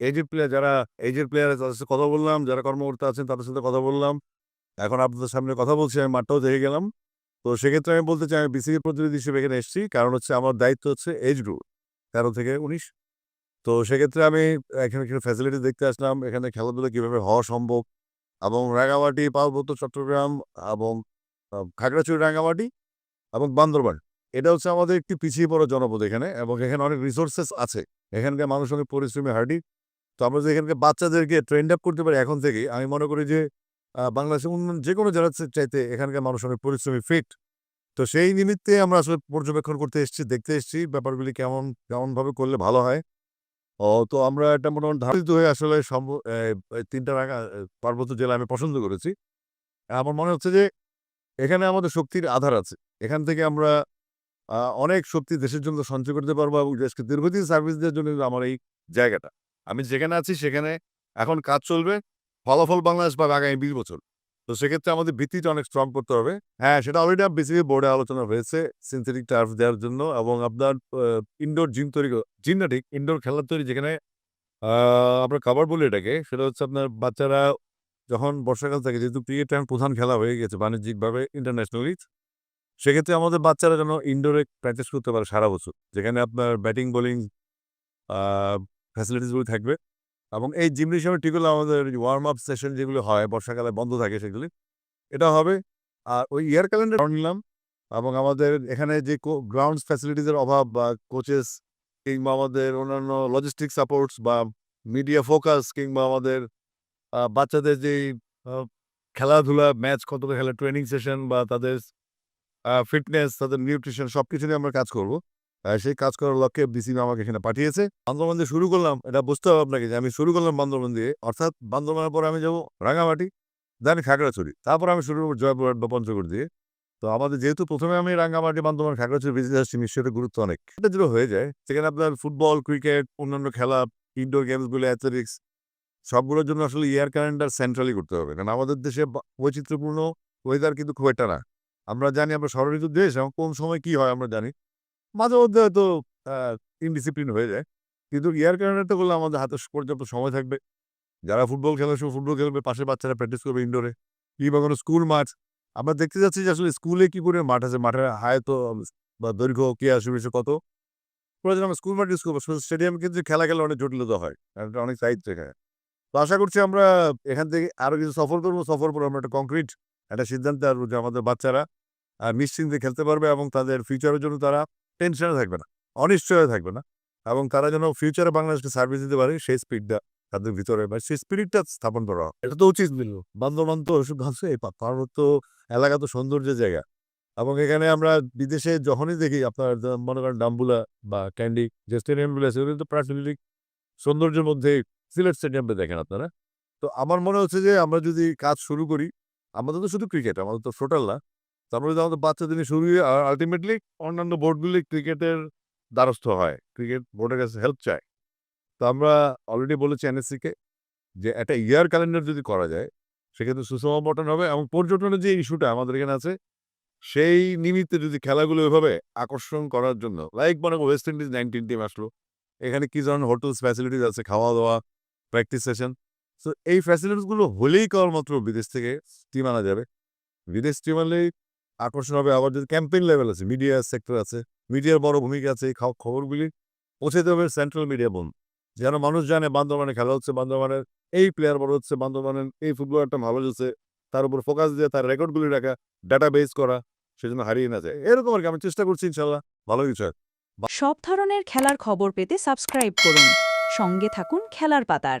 AZ player যারা এজেড player তাদের সাথে কথা বললাম, যারা কর্মকর্তা আছেন তাদের সাথে কথা বললাম। এখন আপনাদের সামনে কথা বলছি, আমি মাঠটাও দেখে গেলাম। তো সেক্ষেত্রে আমি বলতে চাই আমি বিসিবির প্রতিনিধি হিসেবে এখানে এসেছি। কারণ হচ্ছে আমার দায়িত্ব হচ্ছে এজ গ্রুপ ১৩ থেকে ১৯ তো সেক্ষেত্রে আমি এখানে কিছু ফ্যাসিলিটি দেখতে আসলাম। এখানে খেলাধুলা কীভাবে হওয়া সম্ভব এবং রাঙ্গামাটি, পার্বত্য চট্টগ্রাম এবং খাগড়াছড়ি, রাঙ্গামাটি এবং বান্দরবান। এটা হচ্ছে আমাদের একটি পিছিয়ে পড়া জনপদ এখানে এবং এখানে অনেক রিসোর্সেস আছে। এখানকার মানুষ অনেক পরিশ্রমী হার্ডি। তো আমরা যদি এখানকার বাচ্চাদেরকে ট্রেন্ড আপ করতে পারি এখন থেকে আমি মনে করি যে বাংলাদেশের অন্যান্য যেকোনো জেলার চাইতে এখানকার মানুষ অনেক পরিশ্রমী, ফিট। তো সেই নিমিত্তে আমরা আসলে পর্যবেক্ষণ করতে এসেছি, দেখতে এসেছি ব্যাপারগুলি কেমন কেমনভাবে করলে ভালো হয়। ও তো আমরা এটা মোটামুটি ধারিত হয়ে আসলে সম্ভ এ ৩ টা পার্বত্য জেলা আমি পছন্দ করেছি। আমার মনে হচ্ছে যে এখানে আমাদের শক্তির আধার আছে। এখান থেকে আমরা অনেক শক্তি দেশের জন্য সঞ্চয় করতে পারব এবং দেশকে দীর্ঘদিন সার্ভিস দেওয়ার জন্য আমার এই জায়গাটা। আমি যেখানে আছি সেখানে এখন কাজ চলবে। ফলাফল বাংলাদেশ পাবে আগামী ২০ বছর। তো সেক্ষেত্রে আমাদের ভিত্তিটা অনেক স্ট্রং করতে হবে। হ্যাঁ, সেটা অলরেডি বিসিবি বোর্ডে আলোচনা হয়েছে সিনথেটিক টার্ফ দেওয়ার জন্য এবং আপনার ইনডোর জিম তৈরি ক জিম না ঠিক, ইনডোর খেলার তৈরি যেখানে আমরা কাভার বলি এটাকে। সেটা হচ্ছে আপনার বাচ্চারা যখন বর্ষাকাল থাকে যেহেতু ক্রিকেট এখন প্রধান খেলা হয়ে গেছে বাণিজ্যিকভাবে ইন্টারন্যাশনালি। সেক্ষেত্রে আমাদের বাচ্চারা যেন ইনডোরে প্র্যাকটিস করতে পারে সারা বছর। যেখানে আপনার ব্যাটিং, বোলিং আ ফ্যাসিলিটিসগুলো থাকবে এবং এই জিম হিসাবে ঠিক হলো আমাদের ওয়ার্ম আপ সেশন যেগুলো হয় বর্ষাকালে বন্ধ থাকে সেগুলি। এটা হবে। আর ওই ইয়ার ক্যালেন্ডার নিলাম এবং আমাদের এখানে যে গ্রাউন্ডস ফ্যাসিলিটিস এর অভাব বা কোচেস কিংবা আমাদের অন্যান্য লজিস্টিক সাপোর্টস বা মিডিয়া ফোকাস কিংবা আমাদের বাচ্চাদের যেই খেলাধুলা, ম্যাচ কতটা খেলা ট্রেনিং সেশন বা তাদের ফিটনেস, তাদের নিউট্রিশন সবকিছু নিয়ে আমরা কাজ করব। সেই কাজ করার লক্ষ্যে বিসিবি আমাকে এখানে পাঠিয়েছে। বান্দরবান দিয়ে শুরু করলাম, এটা বুঝতে হবে আপনাকে যে আমি শুরু করলাম বান্দরবান দিয়ে। অর্থাৎ বান্দরবানের পরে আমি যাব রাঙ্গামাটি, দেন খাগড়াছড়ি। তারপর আমি শুরু করব জয়পুরহাট বা পঞ্চগড় দিয়ে। তো আমাদের যেহেতু প্রথমে আমি রাঙ্গামাটি, বান্দরবান, খাগড়াছড়ি ভিজিট আসছি নিশ্চয়ই গুরুত্ব অনেক। এটা যেটা হয়ে যায় সেখানে আপনার ফুটবল, ক্রিকেট, অন্যান্য খেলা, ইনডোর গেমসগুলো, অ্যাথলেটিক্স সবগুলোর জন্য আসলে ইয়ার ক্যালেন্ডার সেন্ট্রালি করতে হবে। কারণ আমাদের দেশে বৈচিত্র্যপূর্ণ ওয়েদার কিন্তু খুব একটা না। আমরা জানি আমরা ষড়ঋতুর দেশ এবং কোন সময় কি হয় আমরা জানি। মাঝে মধ্যে হয়তো ইনডিসিপ্লিন হয়ে যায়। কিন্তু ইয়ার ক্যালেন্ডারটা করলে আমাদের হাতে পর্যাপ্ত সময় থাকবে। যারা ফুটবল খেলার সময় ফুটবল খেলবে, পাশে বাচ্চারা প্র্যাকটিস করবে ইনডোরে। কিংবা কোনো স্কুল মাঠ। আমরা দেখতে যাচ্ছি যে আসলে স্কুলে কি করে মাঠ আছে, মাঠের আয়ত বা দৈর্ঘ্য, কেয়া সুবিশে কত। প্রয়োজনে আমরা স্কুল মাঠ ইউজ করব। স্টেডিয়ামে কিন্তু খেলা খেললে অনেক জটিলতা হয়। এটা অনেক সাইজ এখানে। তো আশা করছি আমরা এখান থেকে আরও কিছু সফর করব সফর পরে আমরা একটা কংক্রিট একটা সিদ্ধান্তে আসব যে আমাদের বাচ্চারা নিশ্চিন্তে খেলতে পারবে এবং তাদের ফিউচারের জন্য তারা টেনশনে থাকবে না। অনিশ্চয়তা থাকবে না। এবং তারা যেন ফিউচারে বাংলাদেশকে সার্ভিস দিতে পারে সেই স্পিডটা তাদের ভিতরে বা সেই স্পিরিটটা স্থাপন করা। এটা তো উচিত ছিল। বান্দরবান তো শুধু আছে পা পার্বত্য এলাকা তো সৌন্দর্যের জায়গা। এবং এখানে আমরা বিদেশে যখনই দেখি আপনার মনে করেন ডাম্বুলা বা ক্যান্ডি যে স্টেডিয়ামগুলো আছে ওগুলো তো প্রাকৃতিক সৌন্দর্যের মধ্যে সিলেট স্টেডিয়ামটা দেখেন আপনারা। তো আমার মনে হচ্ছে যে আমরা যদি কাজ শুরু করি, আমাদের তো শুধু ক্রিকেট, আমাদের তো টোটাল না। তো আমরা যদি আমাদের বাচ্চাদের নিয়ে শুরু করি আ আল্টিমেটলি অন্যান্য বোর্ডগুলি ক্রিকেটের দ্বারস্থ হয়। ক্রিকেট বোর্ডের কাছে হেল্প চায়। তো আমরা অলরেডি বলেছি এনএসসি কে যে একটা ইয়ার ক্যালেন্ডার যদি করা যায়, সেক্ষেত্রে সুষম বন্টন হবে এবং পর্যটনের যে ইস্যুটা আমাদের এখানে আছে, সেই নিমিত্তে যদি খেলাগুলো ওইভাবে আকর্ষণ করার জন্য লাইক মনে ওয়েস্ট ইন্ডিজ 19 টিম আসলো। এখানে কি ধরনের হোটেলস ফ্যাসিলিটিস আছে, খাওয়া-দাওয়া, প্র্যাকটিস সেশন। সো এই ফ্যাসিলিটিসগুলো হলেই কেবলমাত্র বিদেশ থেকে টিম আনা যাবে। বিদেশ টিম আনলেই আকর্ষণ হবে। আবার যদি ক্যাম্পেইন লেভেল আছে, মিডিয়া সেক্টর আছে, মিডিয়ার বড় ভূমিকা আছে এই খবরগুলি পৌঁছাইতে হবে সেন্ট্রাল মিডিয়া বলুন। যেন মানুষ জানে বান্দরবানে খেলা হচ্ছে, বান্দরবানের এই প্লেয়ার বড় হচ্ছে, বান্দরবানের এই ফুটবলারটা ভালো খেলছে। তার উপর ফোকাস দিয়ে তার রেকর্ডগুলি রাখা, ডাটাবেস করা, সেজন্য হারিয়ে না যায়। এরকম আর কি আমি চেষ্টা করছি ইনশাআল্লাহ ভালো কিছু সব ধরনের খেলার খবর পেতে সাবস্ক্রাইব করুন। সঙ্গে থাকুন খেলার পাতার